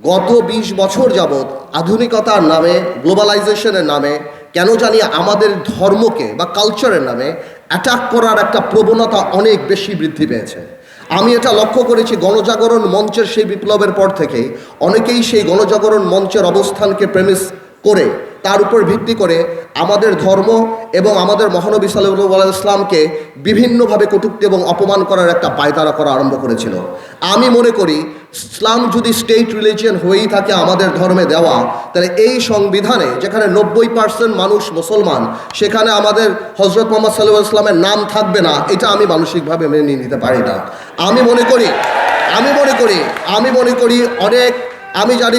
গত ২০ বছর যাবৎ আধুনিকতার নামে, গ্লোবালাইজেশনের নামে, কেন জানি আমাদের ধর্মকে বা কালচারের নামে অ্যাটাক করার একটা প্রবণতা অনেক বেশি বৃদ্ধি পেয়েছে। আমি এটা লক্ষ্য করেছি গণজাগরণ মঞ্চের সেই বিপ্লবের পর থেকে অনেকেই সেই গণজাগরণ মঞ্চের অবস্থানকে প্রেমিস করে তার উপর ভিত্তি করে আমাদের ধর্ম এবং আমাদের মহানবী সাল্লাহ ইসলামকে বিভিন্নভাবে কটুক্তি এবং অপমান করার একটা পায়তারা করা আরম্ভ করেছিল। আমি মনে করি, ইসলাম যদি স্টেট রিলিজিয়ন হয়েই থাকে আমাদের ধর্মে দেওয়া, তাহলে এই সংবিধানে যেখানে নব্বই পার্সেন্ট মানুষ মুসলমান, সেখানে আমাদের হজরত মোহাম্মদ সাল্লাহ ইসলামের নাম থাকবে না, এটা আমি মানসিকভাবে মেনে নিতে পারি না। আমি মনে করি, আমি মনে করি, আমি মনে করি অনেক, আমি জানি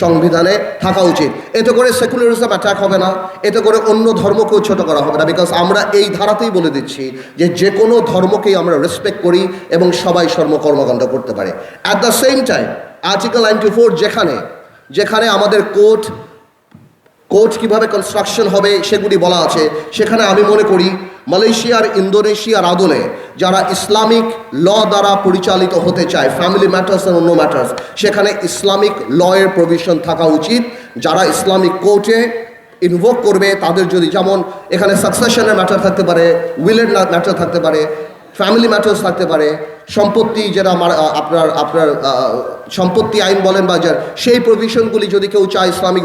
সংবিধানে থাকা উচিত। এতে করে সেকুলারিজম অ্যাটাক হবে না। এতে করে অন্য ধর্মকেও ছোট করা হবে না। বিকজ আমরা এই ধারাতেই বলে দিচ্ছি যে যে কোনো ধর্মকেই আমরা রেসপেক্ট করি এবং সবাই সর্ম কর্মকাণ্ড করতে পারে। At the same time article ninety four যেখানে যেখানে আমাদের কোর্ট কোর্ট কীভাবে কনস্ট্রাকশন হবে সেগুলি বলা আছে। সেখানে আমি মনে করি মালয়েশিয়ার, ইন্দোনেশিয়ার আদলে যারা ইসলামিক ল দ্বারা পরিচালিত হতে চায় ফ্যামিলি ম্যাটার্স আর অন্য ম্যাটার্স সেখানে ইসলামিক লয়ের প্রভিশন থাকা উচিত। যারা ইসলামিক কোর্টে ইনভোক করবে, তাদের যদি যেমন এখানে সাকসেশনের ম্যাটার থাকতে পারে উইলের ম্যাটার থাকতে পারে ফ্যামিলি ম্যাটার্স থাকতে পারে, সম্পত্তি যেটা আপনার আপনার সম্পত্তি আইন বলেন বা যার, সেই প্রভিশনগুলি যদি কেউ চায় ইসলামিক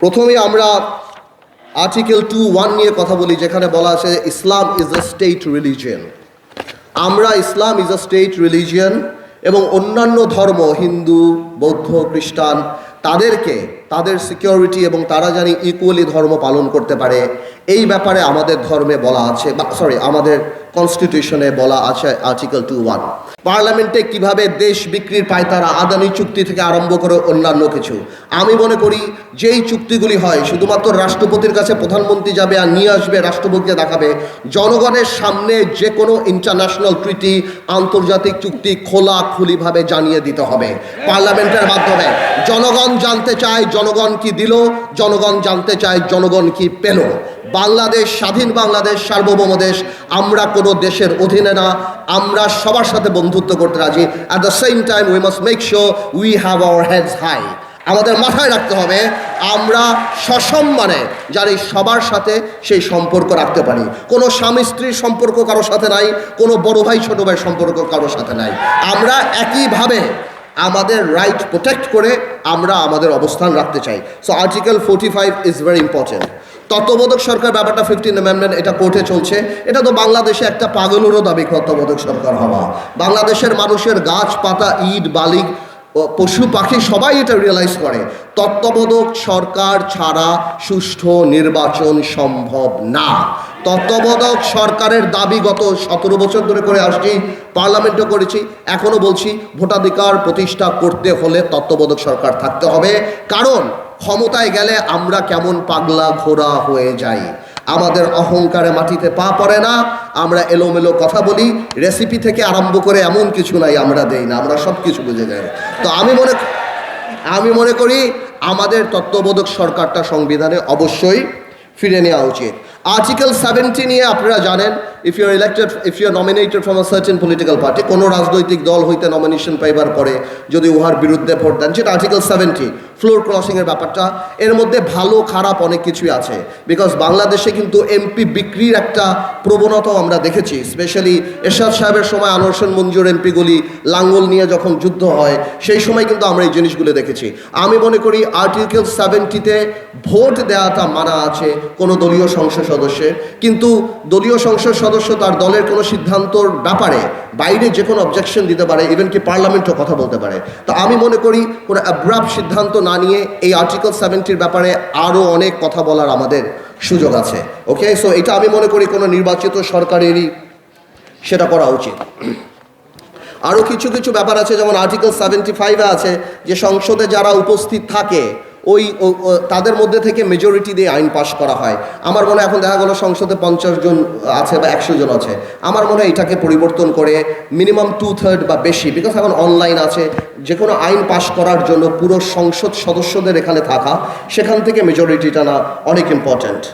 প্রথমে আমরা আর্টিকেল টু ওয়ান নিয়ে কথা বলি, যেখানে বলা আছে Islam is a state religion আমরা Islam is a state religion এবং অন্যান্য ধর্ম, হিন্দু, বৌদ্ধ, খ্রিস্টান, তাদেরকে, তাদের সিকিউরিটি এবং তারা জানি ইকুয়ালি ধর্ম পালন করতে পারে। এই ব্যাপারে আমাদের ধর্মে বলা আছে, বা সরি আমাদের কনস্টিটিউশনে বলা আছে আর্টিকেল টু ওয়ান পার্লামেন্টে কীভাবে দেশ বিক্রির পায় তারা আদানি চুক্তি থেকে আরম্ভ করে অন্যান্য কিছু। আমি মনে করি, যেই চুক্তিগুলি হয়, শুধুমাত্র রাষ্ট্রপতির কাছে প্রধানমন্ত্রী যাবে আর নিয়ে আসবে, রাষ্ট্রপতিকে দেখাবে, জনগণের সামনে যে কোনো ইন্টারন্যাশনাল ট্রিটি আন্তর্জাতিক চুক্তি খোলা খুলিভাবে জানিয়ে দিতে হবে। পার্লামেন্টের মাধ্যমে জনগণ জানতে চায়, জনগণ কি দিল, জনগণ জানতে চায়, জনগণ কি পেল। বাংলাদেশ, স্বাধীন বাংলাদেশ, সার্বভৌম দেশ, আমরা কোনো দেশের অধীনে না। আমরা সবার সাথে বন্ধুত্ব করতে রাজি। At the same time we must make sure we have our heads high আমাদের মাথায় রাখতে হবে, আমরা সসম্মানে যার এই সবার সাথে সেই সম্পর্ক রাখতে পারি। কোনো স্বামী স্ত্রীর সম্পর্ক কারোর সাথে নাই, কোনো বড় ভাই, ছোটো ভাই সম্পর্ক কারোর সাথে নাই। আমরা একইভাবে আমাদের রাইট প্রোটেক্ট করে আমরা আমাদের অবস্থান রাখতে চাই। So article forty five is very important তত্ত্বাবধায়ক সরকার ব্যাপারটা ফিফটিন অ্যামেন্ডমেন্ট এটা কোর্টে চলছে। এটা তো বাংলাদেশে একটা পাগলেরও দাবি তত্ত্ববোধক সরকার হওয়া। বাংলাদেশের মানুষের গাছপাতা ইট বালি পশু, পাখি সবাই এটা রিয়েলাইজ করে। তত্ত্ববোধক সরকার ছাড়া সুষ্ঠু নির্বাচন সম্ভব না। তত্ত্বাবধায়ক সরকারের দাবি গত সতেরো বছর ধরে করে আসছি পার্লামেন্টও করেছি, এখনও বলছি, ভোটাধিকার প্রতিষ্ঠা করতে হলে তত্ত্বাবধায়ক সরকার থাকতে হবে। কারণ ক্ষমতায় গেলে আমরা কেমন পাগলা ঘোড়া হয়ে যাই? আমাদের অহংকারে মাটিতে পা পড়ে না। আমরা এলোমেলো কথা বলি রেসিপি থেকে আরম্ভ করে এমন কিছু নাই, আমরা দেই না, আমরা সব কিছু বুঝে যাই। তো আমি মনে আমি মনে করি আমাদের তত্ত্ববোধক সরকারটা সংবিধানে অবশ্যই ফিরে নেওয়া উচিত। আর্টিকেল সেভেন্টি নিয়ে আপনারা জানেন if you elected if you nominated from a certain political party কোনো রাজনৈতিক দল হইতে নমিনেশন পাইবার পরে যদি উহার বিরুদ্ধে ভোট দেন, যেটা আর্টিকেল সেভেন্টি ফ্লোর ক্রসিংয়ের ব্যাপারটা, এর মধ্যে ভালো, খারাপ অনেক কিছুই আছে। বিকজ বাংলাদেশে কিন্তু এমপি বিক্রির একটা প্রবণতাও আমরা দেখেছি স্পেশালি এরশাদ সাহেবের সময় আনোয়ার মঞ্জুর এমপিগুলি লাঙ্গল নিয়ে যখন যুদ্ধ হয়, সেই সময় কিন্তু আমরা এই জিনিসগুলো দেখেছি। আমি মনে করি আর্টিকেল সেভেন্টিতে ভোট দেওয়াটা মানা আছে কোনো দলীয় সংসদ সদস্যের। কিন্তু দলীয় সংসদ সদস্য তার দলের কোনো সিদ্ধান্তর ব্যাপারে বাইরে যে কোনো অবজেকশন দিতে পারে ইভেন কি পার্লামেন্টও কথা বলতে পারে। তো আমি মনে করি কোনো অ্যাব্রাপ সিদ্ধান্ত না নিয়ে এই আর্টিকেল সেভেন্টির ব্যাপারে আরও অনেক কথা বলার আমাদের সুযোগ আছে। ওকে সো এটা আমি মনে করি কোনো নির্বাচিত সরকারেরই সেটা করা উচিত। আরও কিছু কিছু ব্যাপার আছে, যেমন আর্টিকেল সেভেন্টি ফাইভে আছে যে সংসদে যারা উপস্থিত থাকে ওই তাদের মধ্যে থেকে মেজরিটি দিয়ে আইন পাশ করা হয়। আমার মনে এখন দেখা গেলো সংসদে পঞ্চাশ জন আছে বা একশো জন আছে। আমার মনে হয় এটাকে পরিবর্তন করে মিনিমাম টু থার্ড বা বেশি বিকজ এখন অনলাইন আছে। যে কোনো আইন পাশ করার জন্য পুরো সংসদ সদস্যদের এখানে থাকা, সেখান থেকে মেজরিটিটা না অনেক ইম্পর্ট্যান্ট